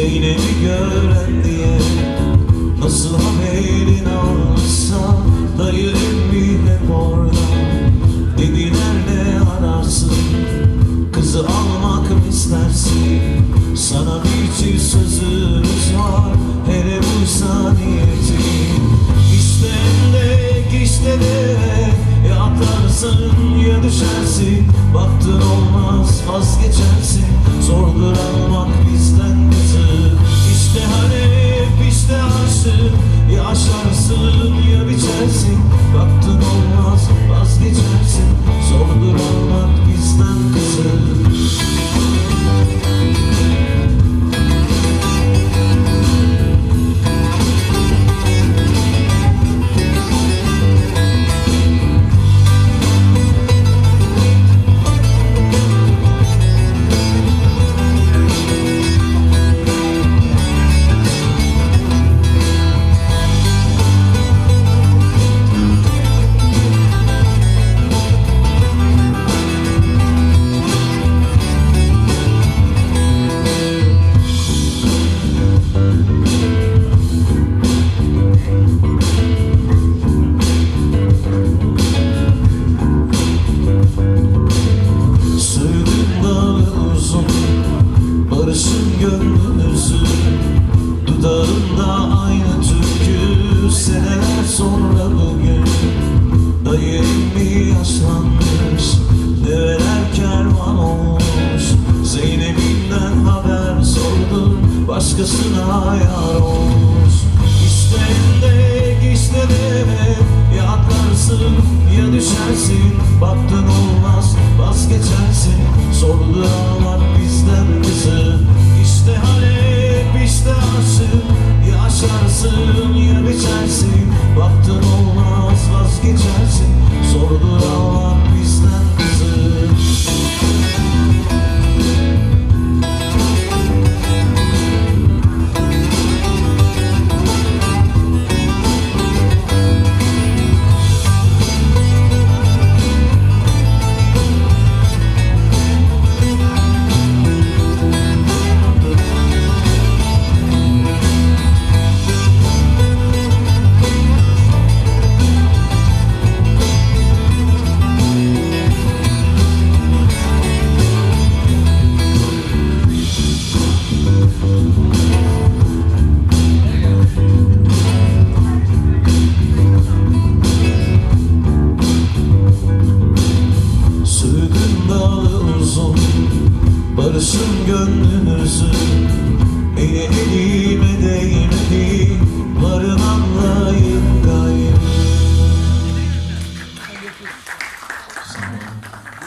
Seni gören diye Nasıl haberin olmasa Dayım bir hep orada Dediler ne ararsın? Kızı almak mı istersin? Sana bir çift sözümüz var Hele bu saniyeti İşte de işte Ya atlarsın ya düşersin. Baktın olmaz vazgeçersin. Zordur almak işte aşık Gönlünüzü Dudağında aynı türkü Seneler sonra bugün. Dayı emmi yaşlanmış Develer kervan olmuş. Zeynep'inden haber sordum Başkasına yar olmuş. İşte elde işte Ya düşersin. Baktın olmaz vazgeçersin. Sordu almak Barışın gönlünüzü Eli elime Varın